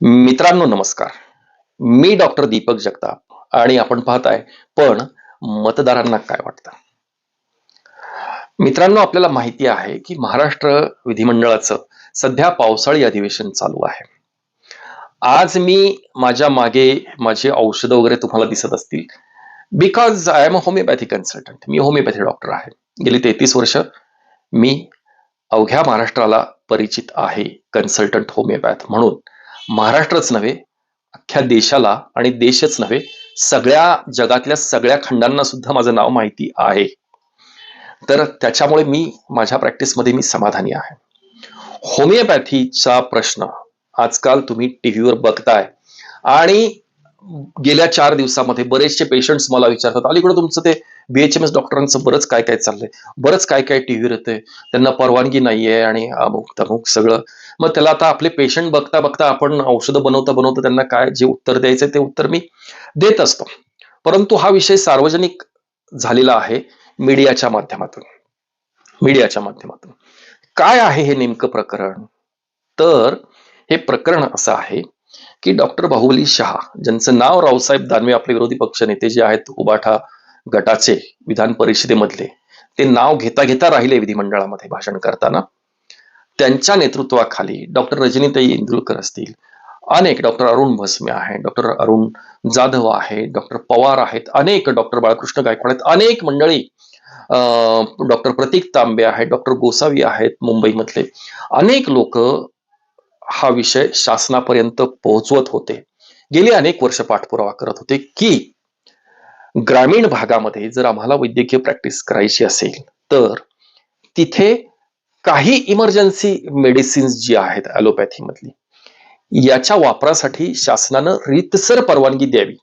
मित्रांनो नमस्कार. मी डॉक्टर दीपक जगताप आणि आपण पाहताय पण मतदारांना काय वाटतं? मित्रांनो आपल्याला माहिती आहे की महाराष्ट्र विधिमंडळाचं सध्या पावसाळी अधिवेशन चालू आहे. आज मी माझ्या मागे माझे औषधं वगैरे तुम्हाला दिसत असतील. Because I am a homeopathy consultant me homeopathy doctor आहे. गेली तेहतीस वर्ष मी अवघ्या महाराष्ट्राला परिचित आहे कन्सल्टंट होमिओपॅथ म्हणून. महाराष्ट्रच नव्हे अख्ख्या देशाला आणि देशच नव्हे सगळ्या जगातल्या सगळ्या खंडांना सुद्धा माझं नाव माहिती आहे. तर त्याच्यामुळे मी माझ्या प्रॅक्टिसमध्ये मी समाधानी आहे. होमिओपॅथीचा प्रश्न आजकाल तुम्ही टीव्हीवर बघताय. आणि गेल्या चार दिवसामध्ये बरेचसे पेशंट्स मला विचारतात अलीकडे तुमचं ते बीएचएमएस डॉक्टरांचं बरंच काय काय चाललंय. बरंच काय काय टीव्ही येते त्यांना परवानगी नाहीये आणि अमुक तमुक सगळं. मग त्याला आता आपले पेशंट बघता बघता आपण औषधं बनवता बनवता त्यांना काय जे उत्तर द्यायचं ते उत्तर मी देत असतो. परंतु हा विषय सार्वजनिक झालेला आहे मीडियाच्या माध्यमातून. मीडियाच्या माध्यमातून. काय आहे हे नेमकं प्रकरण? तर हे प्रकरण असं आहे की डॉक्टर बाहुबली शहा ज्यांचं नाव रावसाहेब दानवे आपले विरोधी पक्ष नेते जे आहेत उबाठा गटाचे विधान परिषदेमधले ते नाव घेता घेता राहिले विधिमंडळामध्ये भाषण करताना. त्यांच्या नेतृत्वाखाली डॉक्टर रजनीताई इंदुरकर असतील अनेक डॉक्टर अरुण भस्मे आहे डॉक्टर अरुण जाधव आहे डॉक्टर पवार आहेत अनेक डॉक्टर बाळकृष्ण गायकवाड आहेत अनेक मंडळी डॉक्टर प्रतीक तांबे आहेत डॉक्टर गोसावी आहेत मुंबईमधले. अनेक लोक हा विषय शासनापर्यंत पोहोचवत होते. गेली अनेक वर्ष पाठपुरावा करत होते की ग्रामीण भागामध्ये जर आम्हाला वैद्यकीय प्रॅक्टिस करायची असेल तर तिथे काही इमर्जन्सी मेडिसिन्स जी आहेत ॲलोपॅथी मधली याच्या वापरासाठी शासनानं रीतसर परवानगी द्यावी.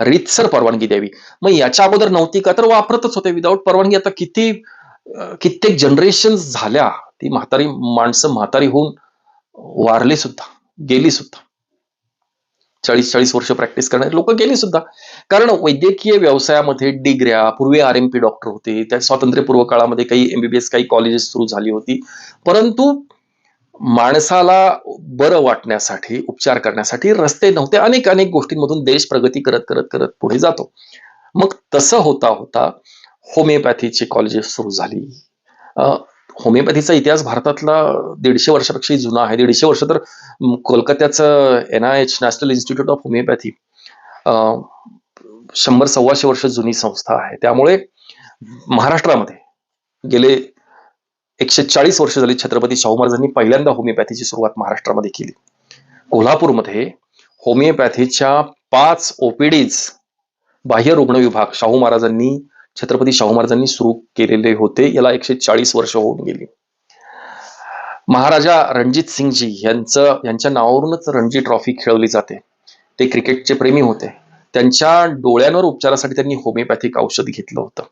रीतसर परवानगी द्यावी. मग याच्या अगोदर नव्हती का तर वापरतच होते. विदाऊट परवानगी आता किती कित्येक जनरेशन झाल्या ती म्हातारी माणसं म्हातारी होऊन वारली सुद्धा गेली सुद्धा. चाळीस चाळीस वर्ष प्रॅक्टिस करणारे लोक गेली सुद्धा. कारण वैद्यकीय व्यवसायामध्ये डिग्र्या पूर्वी आर एम पी डॉक्टर होते त्या स्वातंत्र्यपूर्व काळामध्ये काही एमबीबीएस काही कॉलेजेस सुरू झाली होती. परंतु माणसाला बरं वाटण्यासाठी उपचार करण्यासाठी रस्ते नव्हते. अनेक अनेक गोष्टींमधून देश प्रगती करत करत करत पुढे जातो. मग तसं होता होता होमिओपॅथीची कॉलेजेस सुरू झाली. होमिओपॅथीचा इतिहास भारतातला दीडशे वर्षापेक्षा जुना आहे. दीडशे वर्ष तर कोलकात्याचं N I H national institute of homeopathy शंभर सव्वाशे वर्ष जुनी संस्था आहे. त्यामुळे महाराष्ट्रामध्ये गेले एकशे चाळीस वर्ष झाली छत्रपती शाहू महाराजांनी पहिल्यांदा होमिओपॅथीची सुरुवात महाराष्ट्रामध्ये केली. कोल्हापूरमध्ये होमिओपॅथीच्या पाच ओपीडीज बाह्य रुग्ण विभाग शाहू महाराजांनी छत्रपती शाहू महाराजांनी सुरू केलेले होते. याला एकशे चाळीस वर्ष होऊन गेली. महाराजा रणजित सिंगजी यांचं यांच्या नावावरूनच रणजी ट्रॉफी खेळवली जाते. ते क्रिकेटचे प्रेमी होते. त्यांच्या डोळ्यांवर उपचारासाठी त्यांनी होमिओपॅथिक औषध घेतलं होतं.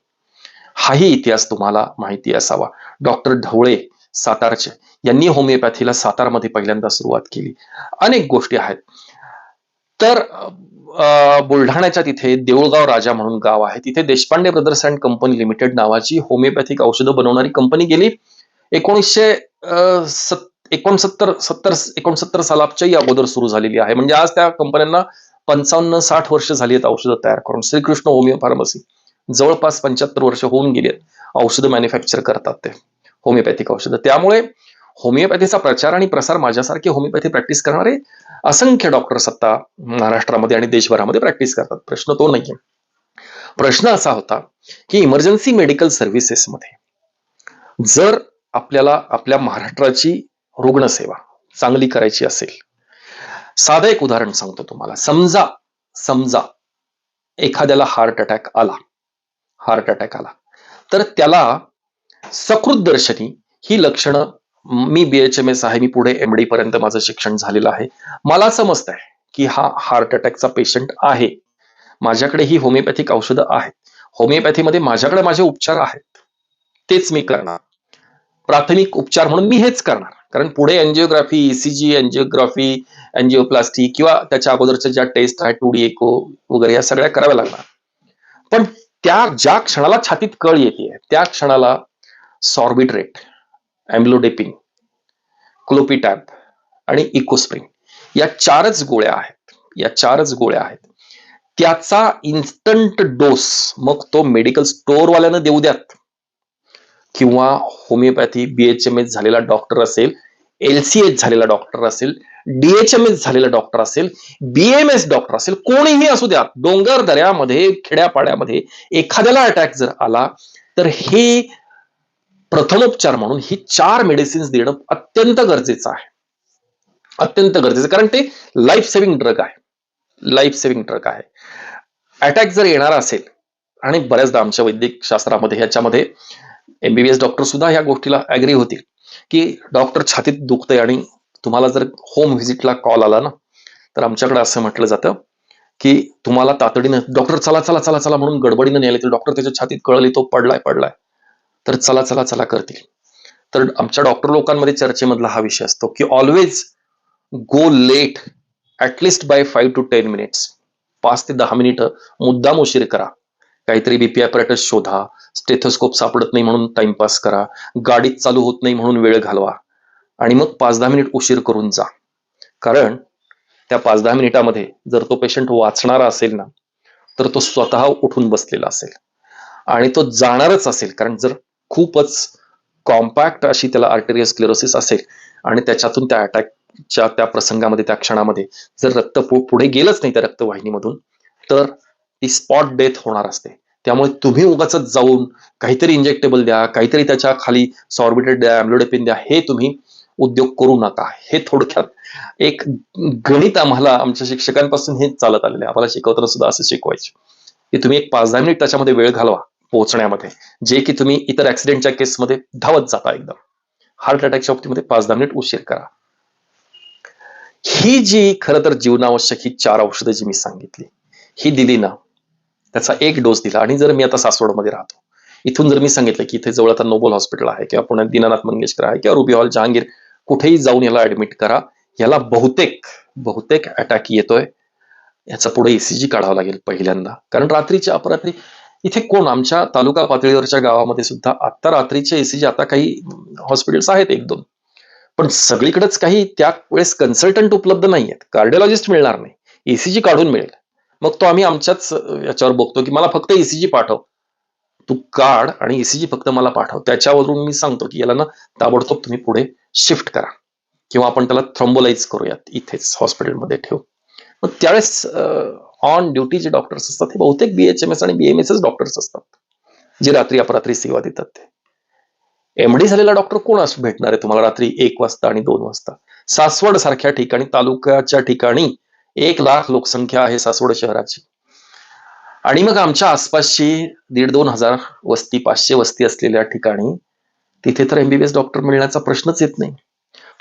हाही इतिहास तुम्हाला माहिती असावा. डॉक्टर ढवळे सातारचे यांनी होमिओपॅथीला सातारमध्ये पहिल्यांदा सुरुवात केली. अनेक गोष्टी आहेत. तर बुलढाण्याच्या तिथे देऊळगाव राजा म्हणून गाव आहे. तिथे Deshpande brothers and company limited नावाची होमिओपॅथिक औषधं बनवणारी कंपनी गेली. एकोणीसशे एकोणसत्तर सत्तर एकोणसत्तर सालाच्याही अगोदर सुरू झालेली आहे. म्हणजे आज त्या कंपन्यांना पंचावन्न साठ वर्ष झाली आहेत औषधं तयार करून. Shrikrishna homeo pharmacy. जवळपास पंच्याहत्तर वर्ष होऊन गेली आहेत औषधं मॅन्युफॅक्चर करतात ते. होमिओपॅथिक औषधं. त्यामुळे होमिओपॅथीचा प्रचार आणि प्रसार माझ्यासारखे होमिओपॅथी प्रॅक्टिस करणारे असंख्य डॉक्टर सत्ता महाराष्ट्रामध्ये आणि देशभरामध्ये प्रॅक्टिस करतात. प्रश्न तो नाहीये. प्रश्न असा होता की इमर्जन्सी मेडिकल सर्व्हिसेसमध्ये जर आपल्याला आपल्या महाराष्ट्राची रुग्णसेवा चांगली करायची असेल साधं एक उदाहरण सांगतो तुम्हाला. समजा समजा एखाद्याला हार्ट अटॅक आला हार्ट अटॅक आला तर त्याला सकृत दर्शनी ही लक्षणं मी बीएचएम एस आहे मी पुढे एम डी पर्यंत माझं शिक्षण झालेलं आहे. मला समजत आहे की हा हार्ट अटॅकचा पेशंट आहे. माझ्याकडे ही होमिओपॅथिक औषधं आहेत. होमिओपॅथीमध्ये माझ्याकडे माझे उपचार आहेत. तेच मी करणार. प्राथमिक उपचार म्हणून मी हेच करणार. कारण पुढे एनजिओग्राफी ईसीजी एनजिओग्राफी एनजिओप्लास्टी किंवा त्याच्या अगोदरच्या ज्या टेस्ट आहेत टू डीएको वगैरे या सगळ्या कराव्या लागणार. पण त्या ज्या क्षणाला छातीत कळ येते त्या क्षणाला सॉर्बिट्रेट अँब्लोडेपिन क्लोपिटॅप आणि इकोस्प्रिंग या चारच गोळ्या आहेत. या चारच गोळ्या आहेत. त्याचा इन्स्टंट डोस मग तो मेडिकल स्टोअरवाल्यानं देऊ द्यात. किंवा होमिओपॅथी बीएचएमएस झालेला डॉक्टर असेल एलसीएच झालेला डॉक्टर असेल डीएचएमएस झालेला डॉक्टर असेल बीएमएस डॉक्टर असेल कोणीही असू द्या डोंगर दऱ्यामध्ये खेड्यापाड्यामध्ये एखाद्याला अटॅक जर आला तर हे प्रथमोपचार म्हणून ही चार मेडिसिन्स देणं अत्यंत गरजेचं आहे. अत्यंत गरजेचं कारण ते लाईफ सेव्हिंग ड्रग आहे. लाईफ सेव्हिंग ड्रग आहे. अटॅक जर येणार असेल आणि बऱ्याचदा आमच्या वैद्यक शास्त्रामध्ये ह्याच्यामध्ये एमबीबीएस डॉक्टर सुद्धा ह्या गोष्टीला अग्री होतील की डॉक्टर छातीत दुखतंय आणि तुम्हाला जर होम व्हिजिटला कॉल आला ना तर आमच्याकडे असं म्हटलं जातं की तुम्हाला तातडीनं डॉक्टर चला चला चला चला म्हणून गडबडीनं नेले तर डॉक्टर त्याच्या छातीत कळली तो पडलाय पडलाय. तर चला चला चला करतील. तर आमच्या डॉक्टर लोकांमध्ये चर्चेमधला हा विषय असतो की always go late at least by five to ten minutes पाच ते दहा मिनिटं मुद्दाम उशीर करा. काहीतरी बीपी ॲपरेटस शोधा स्टेथोस्कोप सापडत नाही म्हणून टाइमपास करा गाडीत चालू होत नाही म्हणून वेळ घालवा. आणि मग पाच दहा मिनिट उशीर करून जा. कारण त्या पाच दहा मिनिटामध्ये जर तो पेशंट वाचणारा असेल ना तर तो स्वतः उठून बसलेला असेल. आणि तो जाणारच असेल. कारण जर खूपच कॉम्पॅक्ट अशी त्याला आर्टेरियस क्लिरोसिस असेल आणि त्याच्यातून त्या अटॅकच्या त्या प्रसंगामध्ये त्या क्षणामध्ये जर रक्त पुढे गेलंच नाही त्या रक्तवाहिनीमधून तर ती स्पॉट डेथ होणार असते. त्यामुळे तुम्ही उगाच जाऊन काहीतरी इंजेक्टेबल द्या काहीतरी त्याच्याखाली सॉर्बिटेड द्या अम्लोडेपिन द्या हे तुम्ही उद्योग करू नका. हे थोडक्यात एक गणित आम्हाला आमच्या शिक्षकांपासून हे चालत आलेलं आहे. आम्हाला शिकवताना सुद्धा असं शिकवायचे. की तुम्ही एक पाच दहा मिनिट त्याच्यामध्ये वेळ घालवा. पोहोचण्यामध्ये जे की तुम्ही इतर ऍक्सिडेंटच्या केसमध्ये धावत जाता एकदम. हार्ट अटॅकच्या बाबतीमध्ये पाच दहा मिनिट उशीर करा. ही जी खरं तर जीवनावश्यक ही चार औषधं जी मी सांगितली ही दिली ना त्याचा एक डोस दिला. आणि जर मी आता सासवडमध्ये राहतो इथून जर मी सांगितलं की इथे जवळ आता नोबल हॉस्पिटल आहे किंवा पुण्यात दीनानाथ मंगेशकर आहे किंवा रुबी हॉल जहांगीर कुठेही जाऊन याला ऍडमिट करा. याला बहुतेक बहुतेक अटॅक येतोय. याचा पुढे ईसीजी काढावा लागेल पहिल्यांदा. कारण रात्रीच्या अपरात्री इथे कोण? आमच्या तालुका पातळीवरच्या गावामध्ये सुद्धा आता रात्रीचे एसीजी आता काही हॉस्पिटल्स आहेत एक दोन. पण सगळीकडेच काही त्या वेळेस कन्सल्टंट उपलब्ध नाही आहेत कार्डिओलॉजिस्ट मिळणार नाही. एसीजी काढून मिळेल. मग तो आम्ही आमच्याच याच्यावर बघतो की मला फक्त एसीजी पाठव. तू काढ आणि एसीजी फक्त मला पाठव. त्याच्यावरून मी सांगतो की याला ना ताबडतोब तुम्ही पुढे शिफ्ट करा. किंवा आपण त्याला थ्रम्बोलाइज करूयात. इथेच हॉस्पिटलमध्ये ठेवू मग त्यावेळेस ऑन ड्युटी जे डॉक्टर्स असतात ते बहुतेक बीएचएमएस आणि बीएमएस डॉक्टर्स असतात. जे रात्री अपरात्री सेवा देतात ते. एमडी झालेला डॉक्टर कोण असं भेटणार आहे तुम्हाला रात्री एक वाजता आणि दोन वाजता? सासवड सारख्या ठिकाणी तालुक्याच्या ठिकाणी एक लाख लोकसंख्या आहे सासवड शहराची. आणि मग आमच्या आसपासची दीड दोन हजार वस्ती पाचशे वस्ती असलेल्या ठिकाणी तिथे तर एमबीबीएस डॉक्टर मिळण्याचा प्रश्नच येत नाही.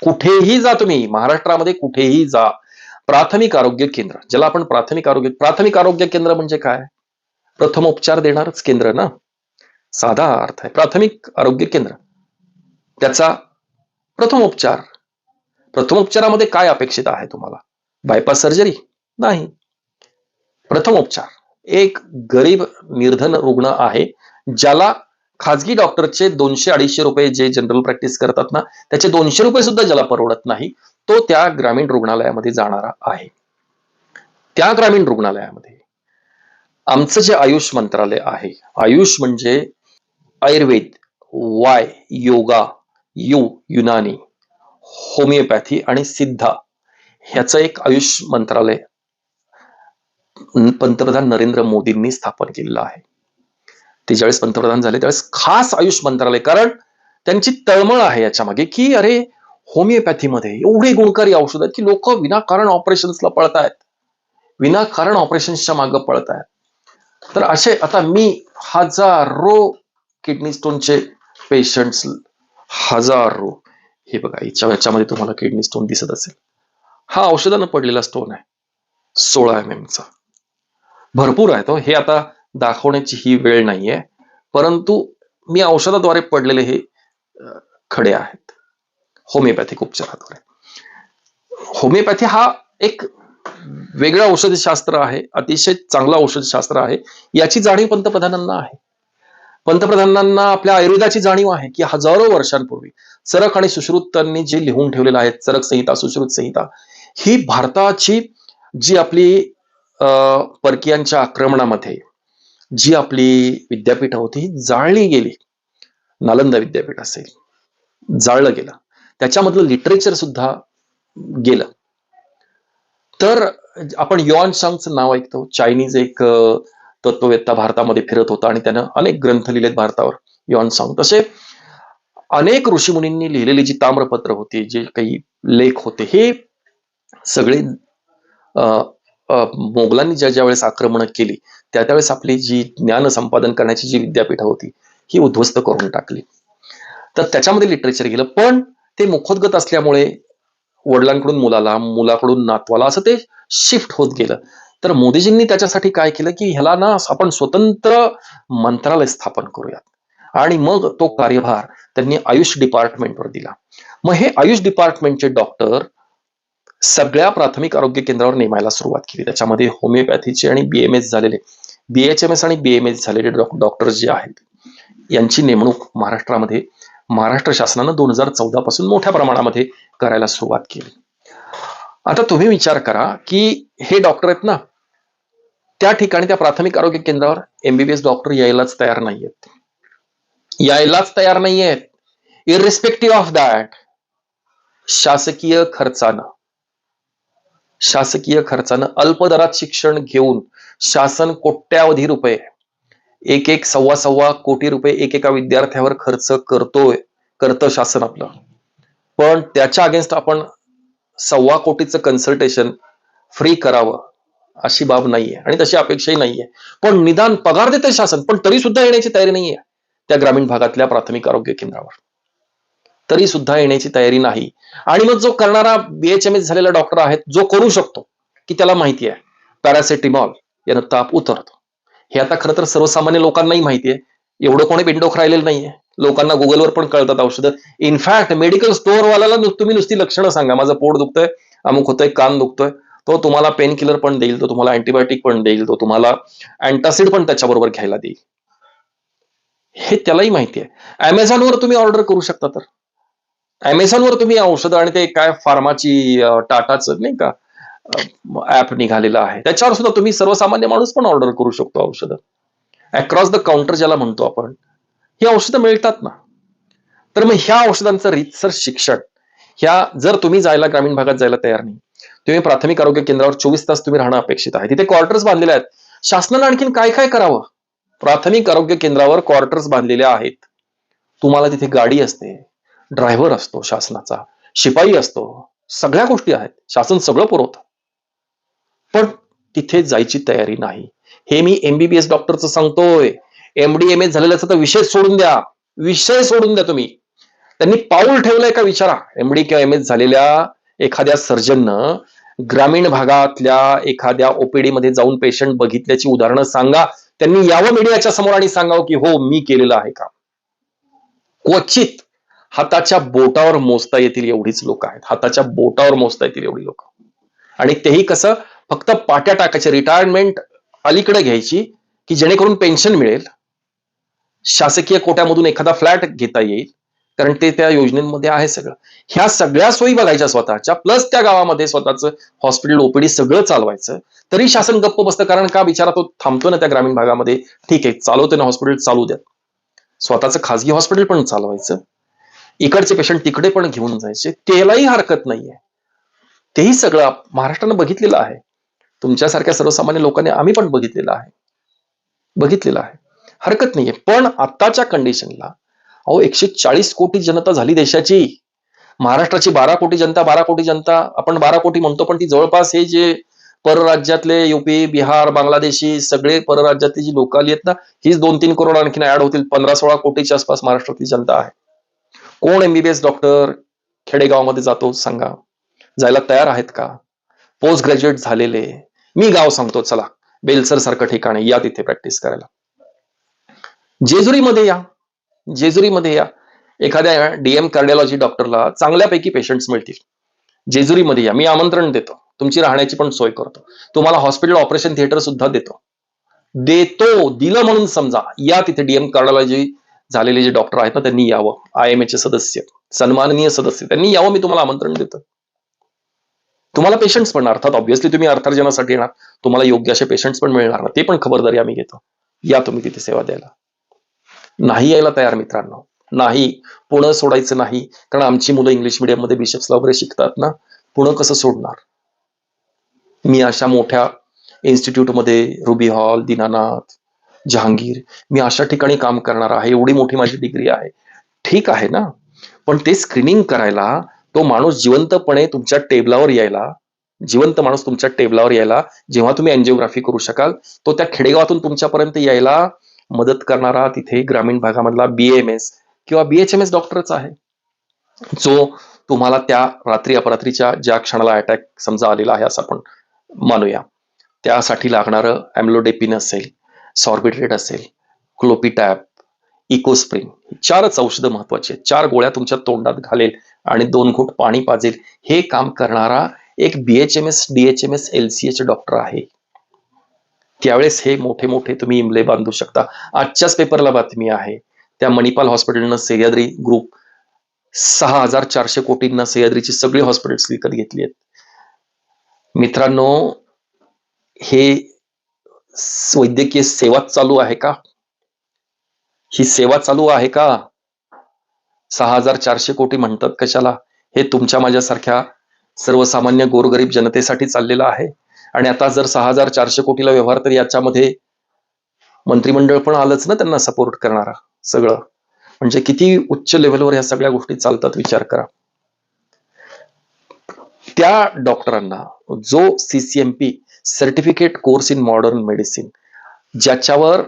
कुठेही जा तुम्ही महाराष्ट्रामध्ये कुठेही जा. प्राथमिक आरोग्य केंद्र. ज्याला आपण प्राथमिक आरोग्य प्राथमिक आरोग्य केंद्र म्हणजे काय? प्रथमोपचार देणारच केंद्र ना? साधा अर्थ आहे. प्राथमिक आरोग्य केंद्र. त्याचा प्रथमोपचार प्रथमोपचारामध्ये काय अपेक्षित आहे तुम्हाला? Bypass surgery? नाही. प्रथमोपचार एक गरीब निर्धन रुग्ण आहे ज्याला खाजगी डॉक्टरचे दोनशे अडीचशे रुपये जे जनरल प्रॅक्टिस करतात ना त्याचे दोनशे रुपये सुद्धा ज्याला परवडत नाही तो त्या ग्रामीण रुग्णालयामध्ये जाणारा आहे. त्या ग्रामीण रुग्णालयामध्ये आमचं जे आयुष मंत्रालय आहे आयुष म्हणजे Ayurveda Y yoga U Unani homeopathy आणि सिद्धा ह्याचं एक आयुष मंत्रालय पंतप्रधान नरेंद्र मोदींनी स्थापन केलेलं आहे. ते ज्यावेळेस पंतप्रधान झाले त्यावेळेस खास आयुष मंत्रालय कारण त्यांची तळमळ आहे याच्या मागे की अरे होमिओपॅथीमध्ये एवढे गुणकारी औषध आहेत की लोक विनाकारण ऑपरेशन्सला पळतायत. विनाकारण ऑपरेशन्सच्या मागे पळतायत. तर असे आता मी हजारो किडनी स्टोनचे पेशंट्स हजारो हे बघा याच्या याच्यामध्ये तुम्हाला किडनी स्टोन दिसत असेल. हा औषधानं पडलेला स्टोन आहे सोळा एम एमचा भरपूर आहे तो हो, हे आता दाखवण्याची ही वेळ नाहीये. परंतु मी औषधाद्वारे पडलेले हे खडे आहेत. होमिओपॅथिक उपचाराद्वारे होमिओपॅथी हा एक वेगळं औषधशास्त्र आहे अतिशय चांगलं औषधशास्त्र आहे. याची जाणीव पंतप्रधानांना आहे. पंतप्रधानांना आपल्या आयुर्वेदाची जाणीव आहे की हजारो वर्षांपूर्वी चरक आणि सुश्रुतांनी जे लिहून ठेवलेलं आहे चरक संहिता सुश्रुत संहिता ही भारताची जी आपली अं, परकीयांच्या आक्रमणामध्ये जी आपली विद्यापीठ होती जाळली गेली. नालंदा विद्यापीठ असेल. जाळलं गेलं. त्याच्यामधलं लिटरेचर सुद्धा गेलं. तर आपण यॉन शांगचं नाव ऐकतो. चायनीज एक तत्ववेत्ता भारतामध्ये फिरत होता आणि त्यानं अनेक ग्रंथ लिहिलेत भारतावर यॉन सांग तसे अनेक ऋषीमुनींनी लिहिलेली जी ताम्रपत्र होती जे काही लेख होते हे सगळे अं, मोगलांनी ज्या ज्या वेळेस आक्रमण केली त्या त्यावेळेस आपली जी ज्ञान संपादन करण्याची जी विद्यापीठ होती ही उद्ध्वस्त करून टाकली. तर त्याच्यामध्ये लिटरेचर गेलं. पण ते मुखोद्गत असल्यामुळे वडिलांकडून मुलाला मुलाकडून नातवाला असं ते शिफ्ट होत गेलं. तर मोदीजींनी त्याच्यासाठी काय केलं की ह्याला ना आपण स्वतंत्र मंत्रालय स्थापन करूयात. आणि मग तो कार्यभार त्यांनी आयुष डिपार्टमेंटवर दिला. मग हे आयुष डिपार्टमेंटचे डॉक्टर सगळ्या प्राथमिक आरोग्य केंद्रावर नेमायला सुरुवात केली. त्याच्यामध्ये होमिओपॅथीचे आणि बीएमएस झालेले बीएचएमएस आणि बीएमएस झालेले डॉक्टर जे आहेत यांची नेमणूक महाराष्ट्रामध्ये महाराष्ट्र शासनानं दोन हजार चौदा पासून मोठ्या प्रमाणामध्ये करायला सुरुवात केली. आता तुम्ही विचार करा की हे डॉक्टर आहेत ना त्या ठिकाणी त्या प्राथमिक आरोग्य केंद्रावर एमबीबीएस डॉक्टर यायलाच तयार नाहीयेत. यायलाच तयार नाहीयेत. इरिस्पेक्टिव्ह ऑफ दॅट शासकीय खर्चानं शासकीय खर्चानं अल्प दरात शिक्षण घेऊन शासन कोट्यावधी रुपये एक एक सव्वा सव्वा कोटी रुपये एकेका विद्यार्थ्यावर खर्च करतोय करतं शासन आपलं. पण त्याच्या अगेन्स्ट आपण सव्वा कोटीचं कन्सल्टेशन फ्री करावं अशी बाब नाहीये आणि तशी अपेक्षाही नाहीये. पण निदान पगार देते शासन पण तरी सुद्धा येण्याची तयारी नाहीये त्या ग्रामीण भागातल्या प्राथमिक आरोग्य केंद्रावर. तरी सुद्धा येण्याची तयारी नाही. आणि मग जो करणारा बीएचएमएस झालेला डॉक्टर आहे जो करू शकतो की त्याला माहिती आहे. पॅरासिटिमॉल यानं ताप उतरतो. हे आता खरं तर सर्वसामान्य लोकांनाही माहिती आहे. एवढं कोणी पिंडोख राहिलेलं नाहीये. लोकांना गुगलवर पण कळतात औषधं. इनफॅक्ट मेडिकल स्टोअरवाल्याला तुम्ही नुसती लक्षणं सांगा. माझं पोट दुखतंय अमुक होतंय कान दुखतोय. तो तुम्हाला पेन किलर पण देईल तो तुम्हाला अँटीबायोटिक पण देईल तो तुम्हाला अँटासिड पण त्याच्याबरोबर घ्यायला देईल. हे त्यालाही माहिती आहे. अमेझॉनवर तुम्ही ऑर्डर करू शकता तर. अमेझॉनवर तुम्ही औषधं आणि ते काय फार्माची टाटाचं नाही का? ऍप निघालेला आहे. त्याच्यावर सुद्धा तुम्ही सर्वसामान्य माणूस पण ऑर्डर करू शकतो औषधं. अक्रॉस द काउंटर ज्याला म्हणतो आपण ही औषधं मिळतात ना? तर मग ह्या औषधांचं रीतसर शिक्षण ह्या जर तुम्ही जायला ग्रामीण भागात जायला तयार नाही तुम्ही प्राथमिक आरोग्य केंद्रावर चोवीस तास तुम्ही राहणं अपेक्षित आहे. तिथे क्वार्टर्स बांधलेले आहेत. शासनानं आणखीन काय काय करावं? प्राथमिक आरोग्य केंद्रावर क्वार्टर्स बांधलेले आहेत. तुम्हाला तिथे गाडी असते ड्रायव्हर असतो शासनाचा शिपाई असतो सगळ्या गोष्टी आहेत. शासन सगळं पुरवतं. पण तिथे जायची तयारी नाही. हे मी एमबीबीएस डॉक्टरचं सांगतोय. एमडी एम एस झालेल्याचा तर विषय सोडून द्या. विषय सोडून द्या तुम्ही. त्यांनी पाऊल ठेवलंय का विचारा. एमडी किंवा एम एस झालेल्या एखाद्या सर्जननं ग्रामीण भागातल्या एखाद्या ओपीडी मध्ये जाऊन पेशंट बघितल्याची उदाहरणं सांगा. त्यांनी यावं मीडियाच्या समोर आणि सांगावं की हो मी केलेलं आहे का क्वचित हाताच्या बोटावर मोजता येतील एवढीच लोक आहेत. हाताच्या बोटावर मोजता येतील एवढी लोक. आणि तेही कसं? फक्त पाट्या टाकायचे रिटायरमेंट अलीकडे घ्यायची की जेणेकरून पेन्शन मिळेल. शासकीय कोट्यामधून एखादा फ्लॅट घेता येईल कारण ते त्या योजनेमध्ये आहे सगळं. ह्या सगळ्या सोयी बघायच्या स्वतःच्या प्लस त्या गावामध्ये स्वतःचं हॉस्पिटल ओपीडी सगळं चालवायचं. तरी शासन गप्प बसतं कारण का बिचारा तो थांबतो ना त्या ग्रामीण भागामध्ये? ठीक आहे चालवते ना हॉस्पिटल चालू द्या. स्वतःचं खासगी हॉस्पिटल पण चालवायचं. इकडचे पेशंट तिकडे पण घेऊन जायचे. त्यालाही हरकत नाहीये. तेही सगळं महाराष्ट्रानं बघितलेलं आहे. तुमच्यासारख्या सर्वसामान्य लोकांनी आम्ही पण बघितलेलं आहे. बघितलेलं आहे. हरकत नाहीये. पण आत्ताच्या कंडिशनला अहो एकशे चाळीस कोटी जनता झाली देशाची. महाराष्ट्राची बारा कोटी जनता बारा कोटी जनता आपण बारा कोटी म्हणतो पण ती जवळपास हे जे परराज्यातले युपी बिहार बांगलादेशी सगळे परराज्यातली जी लोक आली आहेत ना हीच दोन तीन करोड आणखीन ऍड होतील. पंधरा सोळा कोटीच्या आसपास महाराष्ट्रातली जनता आहे. कोण एमबीबीएस डॉक्टर खेडेगावमध्ये जातो सांगा. जायला तयार आहेत का? पोस्ट ग्रॅज्युएट झालेले मी गाव सांगतो चला बेलसर सारखं ठिकाण आहे, या तिथे प्रॅक्टिस करायला. जेजुरीमध्ये या. जेजुरीमध्ये या. एखाद्या डीएम कार्डिओलॉजी डॉक्टरला चांगल्यापैकी पेशंट्स मिळतील. जेजुरीमध्ये या. मी आमंत्रण देतो. तुमची राहण्याची पण सोय करतो. तुम्हाला हॉस्पिटल ऑपरेशन थिएटर सुद्धा देतो. देतो दिलं म्हणून समजा. या तिथे डीएम कार्डिओलॉजी झालेले जे डॉक्टर आहेत ना त्यांनी यावं. आय एम चे सदस्य. सन्माननीय सदस्य. त्यांनी यावं मी तुम्हाला आमंत्रण देतो. तुम्हाला पेशंट्स पण अर्थात ऑब्व्हियसली तुम्ही अर्थार्जनासाठी येणार. तुम्हाला योग्य असे पेशंट्स पण मिळणार ना. ते पण खबरदारी आम्ही घेतो. या तुम्ही तिथे सेवा द्यायला. नाही यायला तयार मित्रांनो. नाही. पुणं सोडायचं नाही. कारण आमची मुलं इंग्लिश मीडियममध्ये बिशप्सला वगैरे शिकतात ना. पुणं कसं सोडणार? मी अशा मोठ्या इन्स्टिट्यूटमध्ये रुबी हॉल दीनानाथ जहांगीर मी अशा ठिकाणी काम करणार आहे. एवढी मोठी माझी डिग्री आहे. ठीक आहे ना? पण ते स्क्रीनिंग करायला तो माणूस जिवंतपणे तुमच्या टेबलावर यायला जिवंत माणूस तुमच्या टेबलावर यायला जेव्हा तुम्ही अँजिओग्राफी करू शकाल तो त्या खेडेगावातून तुमच्यापर्यंत यायला मदत करणारा तिथे ग्रामीण भागामधला बीएमएस किंवा बीएचएमएस डॉक्टरच आहे. जो तुम्हाला त्या रात्री अपरात्रीच्या ज्या क्षणाला अटॅक समजा आलेला आहे असं आपण मानूया. त्यासाठी लागणारं अॅम्लोडेपिन असेल सॉर्बिट्रेट असेल क्लोपिटॅप इकोस्प्रिंग चारच औषधं महत्वाची आहेत. चार गोळ्या तुमच्या तोंडात घालेल. आणि दोन घूट पाणी पाजेल हे काम करणारा एक बीएचएमएस डीएचएमएस एलसीएच डॉक्टर आहे. त्यावेळेस हे मोठे मोठे तुम्ही इमले बांधू शकता. आजच्याच पेपरला बातमी आहे. त्या मणिपाल हॉस्पिटलनं सह्याद्री ग्रुप सहा हजार चारशे कोटींना सह्याद्रीची सगळी हॉस्पिटल्स विकत घेतली आहेत. मित्रांनो हे वैद्यकीय सेवा चालू आहे का? ही सेवा चालू आहे का? सहा हजार चारशे कोटी म्हणतात कशाला? हे तुमच्या माझ्यासारख्या सर्वसामान्य गोरगरीब जनतेसाठी चाललेलं आहे. आणि आता जर सहा हजार चारशे कोटीला व्यवहार तर याच्यामध्ये मंत्रिमंडळ पण आलंच ना त्यांना सपोर्ट करणारा सगळं. म्हणजे किती उच्च लेव्हलवर या सगळ्या गोष्टी चालतात विचार करा. त्या डॉक्टरांना जो CCMP certificate course in modern medicine ज्याच्यावर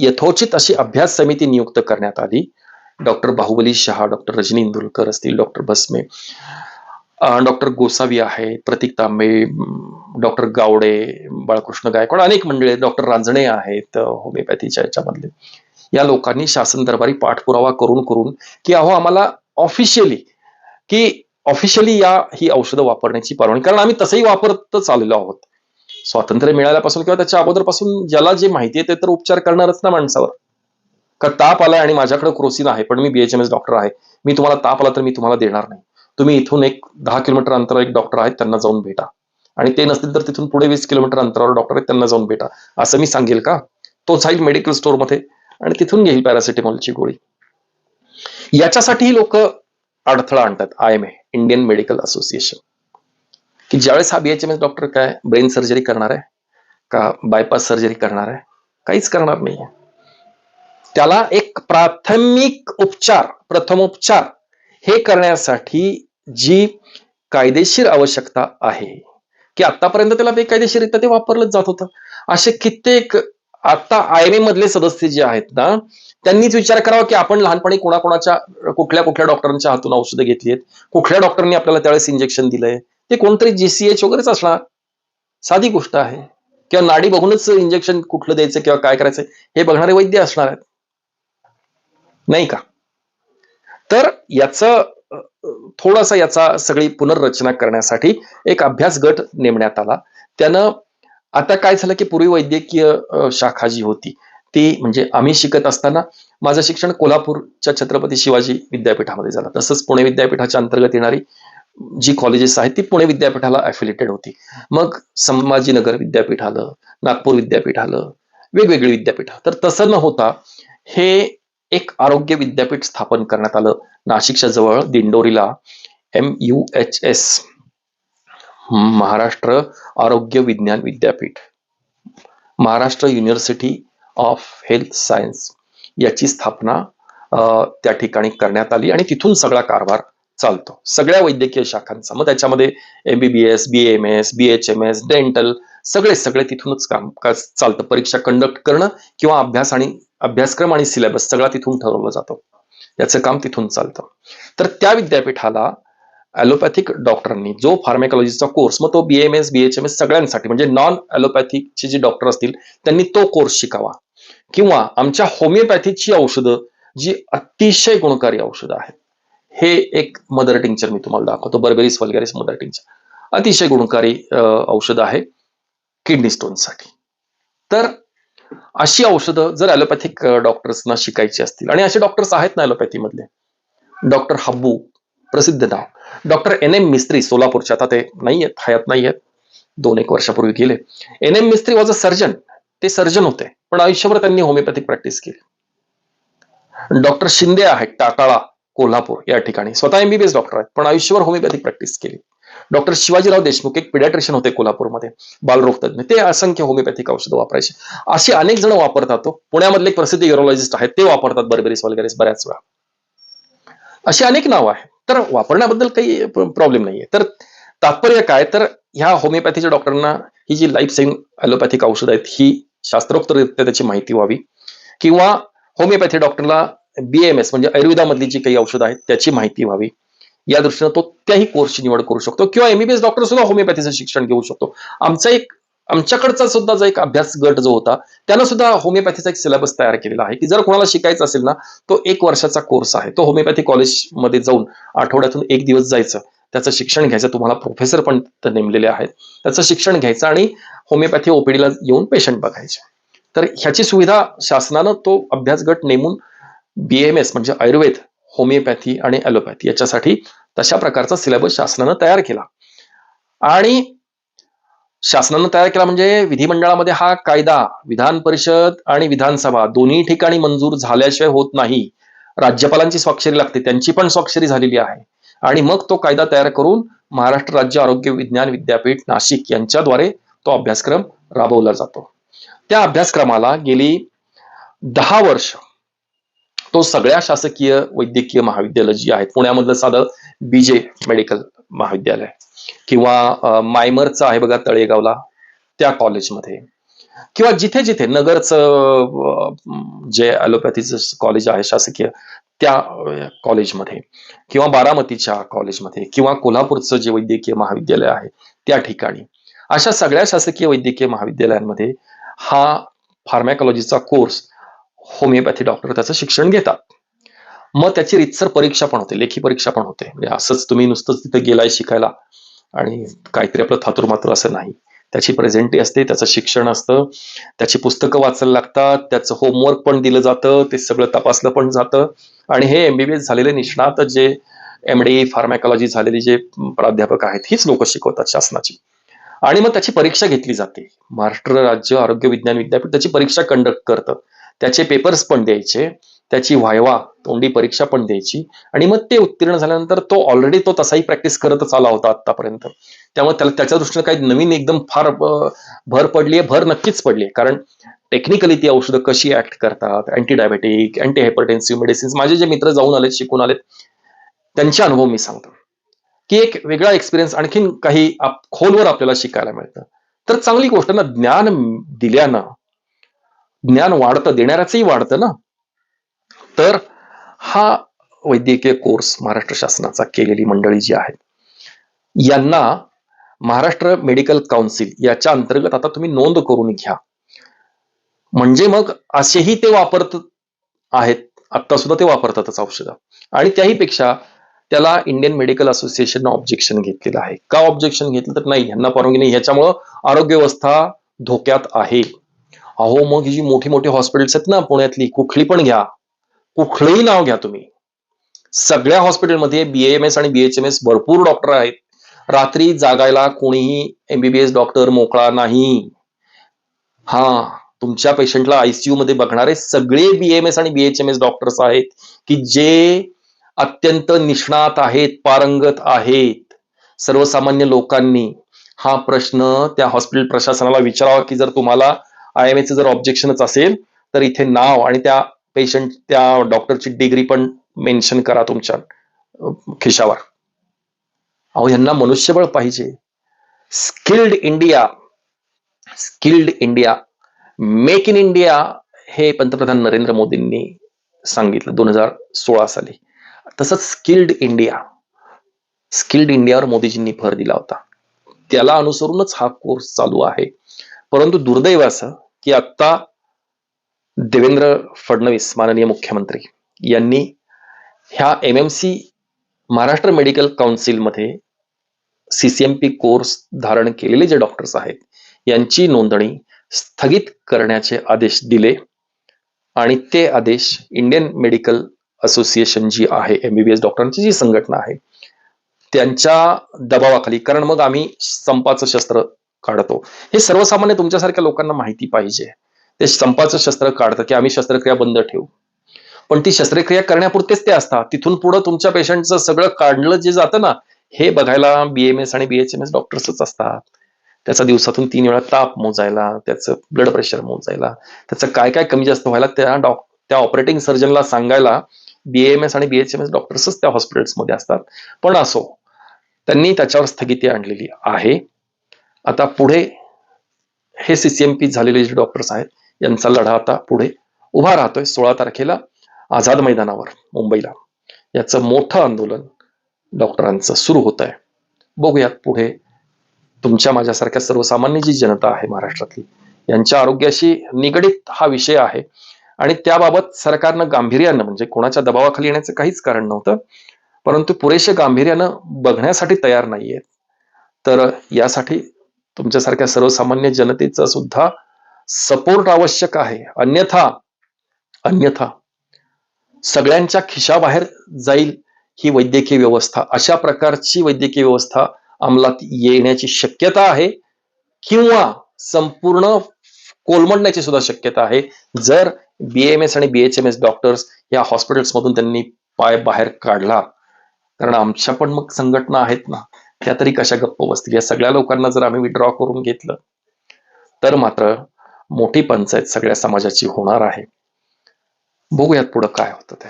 यथोचित अशी अभ्यास समिती नियुक्त करण्यात आली डॉक्टर बाहुबली शहा डॉक्टर रजनी इंदुलकर असतील डॉक्टर भस्मे डॉक्टर गोसावी आहेत प्रतीक तांबे डॉक्टर गावडे बाळकृष्ण गायकवाड अनेक मंडळी डॉक्टर रांजणे आहेत होमिओपॅथीच्या याच्यामधले. या लोकांनी शासन दरबारी पाठपुरावा करून करून की अहो आम्हाला ऑफिशियली की ऑफिशियली या ही औषधं वापरण्याची परवानगी कारण आम्ही तसंही वापरतच आलेलो आहोत. स्वातंत्र्य मिळाल्यापासून किंवा त्याच्या अगोदरपासून ज्याला जे माहिती आहे ते तर उपचार करणारच ना माणसावर. का ताप आलाय आणि माझ्याकडे क्रोसिन आहे पण मी बीएचएमएस डॉक्टर आहे. मी तुम्हाला ताप आला तर मी तुम्हाला देणार नाही. तुम्ही इथून एक दहा किलोमीटर अंतरावर एक डॉक्टर आहेत त्यांना जाऊन भेटा. आणि ते नसतील तर तिथून पुढे वीस किलोमीटर अंतरावर डॉक्टर आहेत त्यांना जाऊन भेटा. असं मी सांगेल का? तो जाईल मेडिकल स्टोअरमध्ये आणि तिथून घेईल पॅरासिटेमॉलची गोळी. याच्यासाठी लोक अडथळा आणतात I M A Indian Medical Association की ज्यावेळेस हा बीएचएमएस डॉक्टर काय ब्रेन सर्जरी करणार आहे का बायपास सर्जरी करणार आहे काहीच करणार नाही त्याला एक प्राथमिक उपचार प्रथमोपचार हे करण्यासाठी जी कायदेशीर आवश्यकता आहे. की आतापर्यंत त्याला बेकायदेशीरित्या ते वापरलं जात होतं. असे कित्येक आता आय एम मधले सदस्य जे आहेत ना त्यांनीच विचार करावा की आपण लहानपणी कोणाकोणाच्या कुठल्या कुठल्या डॉक्टरांच्या हातून औषधं घेतली आहेत कुठल्या डॉक्टरनी आपल्याला त्यावेळेस इंजेक्शन दिलंय ते कोणतरी जीसीएच वगैरेच असणार. साधी गोष्ट आहे. किंवा नाडी बघूनच इंजेक्शन कुठलं द्यायचं किंवा काय करायचं हे बघणारे वैद्य असणार आहेत. नाही का? तर याचं थोडासा याचा सगळी पुनर्रचना करण्यासाठी एक अभ्यास गट नेमण्यात आला. त्यानं आता काय झालं की पूर्वी वैद्यकीय शाखा जी होती ती म्हणजे आम्ही शिकत असताना माझं शिक्षण कोल्हापूरच्या छत्रपती शिवाजी विद्यापीठामध्ये झालं. तसंच पुणे विद्यापीठाच्या अंतर्गत येणारी जी कॉलेजेस आहेत ती पुणे विद्यापीठाला अफिलिएटेड होती. मग संभाजीनगर विद्यापीठ आलं नागपूर विद्यापीठ आलं वेगवेगळी विद्यापीठ. तर तसं न होता हे एक आरोग्य विद्यापीठ स्थापन करण्यात आलं. नाशिकच्या जवळ दिंडोरीला M U H S Maharashtra Arogya Vigyan Vidyapeeth Maharashtra university of health science याची स्थापना त्या ठिकाणी करण्यात आली आणि तिथून सगळा कारभार चालतो. सगळ्या वैद्यकीय शाखांचा. मग त्याच्यामध्ये MBBS B M S B H M S dental सगळे सगळे तिथूनच काम चालतं. परीक्षा कंडक्ट करणं किंवा अभ्यास आणि अभ्यासक्रम आणि सिलेबस सगळा तिथून ठरवलं जातो. याचं काम तिथून चालतं. तर त्या विद्यापीठाला ॲलोपॅथिक डॉक्टरांनी जो फार्मेकॉलॉजीचा कोर्स मग तो B M S B H M S सगळ्यांसाठी म्हणजे नॉन ॲलोपॅथिकचे जे डॉक्टर असतील त्यांनी तो कोर्स शिकावा. किंवा आमच्या होमिओपॅथीची औषधं जी अतिशय गुणकारी औषधं आहेत. हे एक मदर टिंचर मी तुम्हाला दाखवतो बर्बेरिस वल्गॅरिस मदर टिंचर अतिशय गुणकारी औषध आहे किडनी स्टोनसाठी तर अशी औषधं जर ॲलोपॅथिक डॉक्टर्सना शिकायची असतील आणि असे डॉक्टर्स आहेत ना ॲलोपॅथीमधले डॉक्टर हब्बू प्रसिद्ध नाव. डॉक्टर एन एम मिस्त्री सोलापूरचे आता ते नाही आहेत हयात नाही आहेत दोन एक वर्षापूर्वी गेले. N M Mistry was a surgeon ते सर्जन होते पण आयुष्यभर त्यांनी होमिओपॅथिक प्रॅक्टिस केली. डॉक्टर शिंदे आहेत टाटाळा कोल्हापूर या ठिकाणी. स्वतः एमबीबीएस डॉक्टर आहेत पण आयुष्यभर होमिओपॅथिक प्रॅक्टिस केली. डॉक्टर शिवाजीराव देशमुख एक पिडॅट्रिशियन होते कोल्हापूरमध्ये बालरोग तज्ञ ते असंख्य होमिओपॅथिक औषधं वापरायचे. असे अनेक जण वापरतात तो पुण्यामधले एक प्रसिद्ध युरोलॉजिस्ट आहेत ते वापरतात बर्बेरिस वगैरे बऱ्याच वेळा. अशी अनेक नावं आहेत तर वापरण्याबद्दल काही प्रॉब्लेम नाहीये. तर तात्पर्य काय? तर ह्या होमिओपॅथीच्या डॉक्टरांना ही जी लाईफ सेव्हिंग ॲलोपॅथिक औषधं आहेत ही शास्त्रोक्तरित्या त्याची माहिती व्हावी. किंवा होमिओपॅथी डॉक्टरला बीएमएस म्हणजे आयुर्वेदामधली जी काही औषधं आहेत त्याची माहिती व्हावी. या दृष्टीनं तो त्याही कोर्सची निवड करू शकतो किंवा एमबीबीएस डॉक्टर सुद्धा होमिओपॅथीचं शिक्षण घेऊ शकतो. आमचा एक आमच्याकडचा सुद्धा जो एक अभ्यास गट जो होता त्यानं सुद्धा होमिओपॅथीचा एक सिलेबस तयार केलेला आहे की जर कोणाला शिकायचं असेल ना तो एक वर्षाचा कोर्स आहे. तो होमिओपॅथी कॉलेजमध्ये जाऊन आठवड्यातून एक दिवस जायचं. त्याचं शिक्षण घ्यायचं. तुम्हाला प्रोफेसर पण नेमलेले आहेत. त्याचं शिक्षण घ्यायचं आणि होमिओपॅथी ओपीडीला येऊन पेशंट बघायचे. तर ह्याची सुविधा शासनानं तो अभ्यास गट नेमून बीएमएस म्हणजे आयुर्वेद होमिओपॅथी आणि ॲलोपॅथी याच्यासाठी तशा प्रकारचा सिलेबस शासनानं तयार केला. आणि शासनानं तयार केला म्हणजे विधिमंडळामध्ये हा कायदा विधान परिषद आणि विधानसभा दोन्ही ठिकाणी मंजूर झाल्याशिवाय होत नाही. राज्यपालांची स्वाक्षरी लागते त्यांची पण स्वाक्षरी झालेली आहे. आणि मग तो कायदा तयार करून महाराष्ट्र राज्य आरोग्य विज्ञान विद्यापीठ नाशिक यांच्याद्वारे तो अभ्यासक्रम राबवला जातो. त्या अभ्यासक्रमाला गेली दहा वर्ष तो सगळ्या शासकीय वैद्यकीय महाविद्यालय जी आहेत पुण्यामधलं साधं बीजे मेडिकल महाविद्यालय किंवा मायमरचं आहे बघा तळेगावला त्या कॉलेजमध्ये. किंवा जिथे जिथे नगरचं जे ॲलोपॅथीचं कॉलेज आहे शासकीय त्या कॉलेजमध्ये. किंवा बारामतीच्या कॉलेजमध्ये किंवा कोल्हापूरचं जे वैद्यकीय महाविद्यालय आहे त्या ठिकाणी. अशा सगळ्या शासकीय वैद्यकीय महाविद्यालयांमध्ये हा फार्मॅकॉलॉजीचा कोर्स होमिओपॅथी डॉक्टर त्याचं शिक्षण घेतात. मग त्याची रितसर परीक्षा पण होते लेखी परीक्षा पण होते. म्हणजे असंच तुम्ही नुसतंच तिथे गेलाय शिकायला आणि काहीतरी आपलं थातुरमात्र असं नाही. त्याची प्रेझेंटी असते त्याचं शिक्षण असतं त्याची पुस्तकं वाचायला लागतात त्याचं होमवर्क पण दिलं जातं ते सगळं तपासलं पण जातं. आणि हे एमबीबीएस झालेले निष्णात जे एम डी फार्मॅकॉलॉजी झालेली जे प्राध्यापक आहेत हीच लोक शिकवतात शासनाची. आणि मग त्याची परीक्षा घेतली जाते. महाराष्ट्र राज्य आरोग्य विज्ञान विद्यापीठ त्याची परीक्षा कंडक्ट करतं. त्याचे पेपर्स पण द्यायचे त्याची व्हायवा तोंडी परीक्षा पण द्यायची आणि मग ते उत्तीर्ण झाल्यानंतर तो ऑलरेडी तो तसाही प्रॅक्टिस करतच आला होता आतापर्यंत त्यामुळे त्याला त्याच्या दृष्टीने काही नवीन एकदम फार भर पडली आहे भर नक्कीच पडली आहे कारण टेक्निकली ती औषधं कशी ऍक्ट करतात anti diabetic anti hypertensive medicines माझे जे मित्र जाऊन आलेत शिकून आलेत त्यांचे अनुभव मी सांगतो. की एक वेगळा एक्सपिरियन्स आणखीन काही खोलवर आपल्याला शिकायला मिळतं. तर चांगली गोष्ट ना ज्ञान दिल्यानं ज्ञान वाढतं देणाऱ्याचंही वाढतं ना? तर हा वैद्यकीय कोर्स महाराष्ट्र शासनाचा केलेली मंडळी जी आहे यांना महाराष्ट्र मेडिकल काउन्सिल याच्या अंतर्गत आता तुम्ही नोंद करून घ्या. म्हणजे मग असेही ते वापरत आहेत आता सुद्धा ते वापरतातच औषधं. आणि त्याही पेक्षा त्याला इंडियन मेडिकल असोसिएशन ऑब्जेक्शन घेतलेलं आहे. का ऑब्जेक्शन घेतलं तर नाही यांना परवानगी नाही. ह्याच्यामुळं आरोग्य व्यवस्था धोक्यात आहे. अहो मग ही जी मोठी मोठी हॉस्पिटल्स आहेत ना पुण्यातली कुठली पण घ्या. कुठलंही नाव घ्या तुम्ही. सगळ्या हॉस्पिटलमध्ये बीएमएस आणि बीएचएमएस भरपूर डॉक्टर आहेत. रात्री जागायला कोणीही एमबीबीएस डॉक्टर मोकळा नाही. हा तुमच्या पेशंटला आयसीयू मध्ये बघणारे सगळे बीएमएस आणि बीएचएमएस डॉक्टर्स आहेत की जे अत्यंत निष्णात आहेत पारंगत आहेत. सर्वसामान्य लोकांनी हा प्रश्न त्या हॉस्पिटल प्रशासनाला विचारावा की जर तुम्हाला आय एम जर ऑब्जेक्शनच असेल तर इथे नाव आणि त्या पेशंट त्या डॉक्टरची डिग्री पण मेन्शन करा तुमच्या खिशावर. अहो यांना मनुष्यबळ पाहिजे. Skilled India skilled India make in India हे पंतप्रधान नरेंद्र मोदींनी सांगितलं दोन हजार सोळा साली. तसंच स्किल्ड इंडिया स्किल्ड इंडियावर मोदीजींनी भर दिला होता. त्याला अनुसरूनच हा कोर्स चालू आहे. परंतु दुर्दैव असं की आता देवेंद्र फडणवीस माननीय मुख्यमंत्री यांनी ह्या M M C Maharashtra medical काउन्सिलमध्ये CCMP course धारण केलेले जे डॉक्टर्स आहेत यांची नोंदणी स्थगित करण्याचे आदेश दिले आणि ते आदेश इंडियन मेडिकल असोसिएशन जी आहे एमबीबीएस डॉक्टरांची जी संघटना आहे त्यांच्या दबावाखाली कारण मग आम्ही संपाचं शस्त्र काढतो. हे सर्वसामान्य तुमच्यासारख्या लोकांना माहिती पाहिजे. ते संपाचं शस्त्र काढतं की आम्ही शस्त्रक्रिया बंद ठेवू. पण ती शस्त्रक्रिया करण्यापुरतेच ते असतात. तिथून पुढे तुमच्या पेशंटचं सगळं काढलं जे जातं ना हे बघायला बीएमएस आणि बीएचएमएस डॉक्टर्सच असतात. त्याचा दिवसातून तीन वेळा ताप मोजायला त्याचं ब्लड प्रेशर मोजायला त्याचं काय काय कमी जास्त व्हायला त्या डॉक त्या ऑपरेटिंग सर्जनला सांगायला बीएमएस आणि बीएचएमएस डॉक्टर्सच त्या हॉस्पिटल्समध्ये असतात. पण असो त्यांनी त्याच्यावर स्थगिती आणलेली आहे. आता पुढे हे सीसीएमपी झालेले जे डॉक्टर्स आहेत यांचा लढा आता पुढे उभा राहतोय सोळा तारखेला आझाद मैदानावर मुंबईला. याचं मोठं आंदोलन डॉक्टरांचं सुरू होत आहे बघूयात पुढे तुमच्या माझ्यासारख्या सर्वसामान्य जी जनता आहे महाराष्ट्रातली यांच्या आरोग्याशी निगडीत हा विषय आहे. आणि त्याबाबत सरकारनं गांभीर्यानं म्हणजे कोणाच्या दबावाखाली येण्याचं काहीच कारण नव्हतं परंतु पुरेशे गांभीर्यानं बघण्यासाठी तयार नाहीयेत. तर यासाठी तुमच्यासारख्या सर्वसामान्य जनतेचा सुद्धा सपोर्ट आवश्यक आहे. अन्यथा अन्यथा सगळ्यांच्या खिशाबाहेर जाईल ही वैद्यकीय व्यवस्था. अशा प्रकारची वैद्यकीय व्यवस्था अंमलात येण्याची शक्यता आहे किंवा संपूर्ण कोलमडण्याची सुद्धा शक्यता आहे. जर बीएमएस आणि बीएचएमएस डॉक्टर्स या हॉस्पिटल्समधून त्यांनी पाय बाहेर काढला कारण आमच्या पण मग संघटना आहेत ना. त्या तरी कशा गप्प बसतील? या सगळ्या लोकांना जर आम्ही विड्रॉ करून घेतलं तर मात्र मोठी पंचायत सगळ्या समाजाची होणार आहे. बघूयात पुढं काय होतं ते.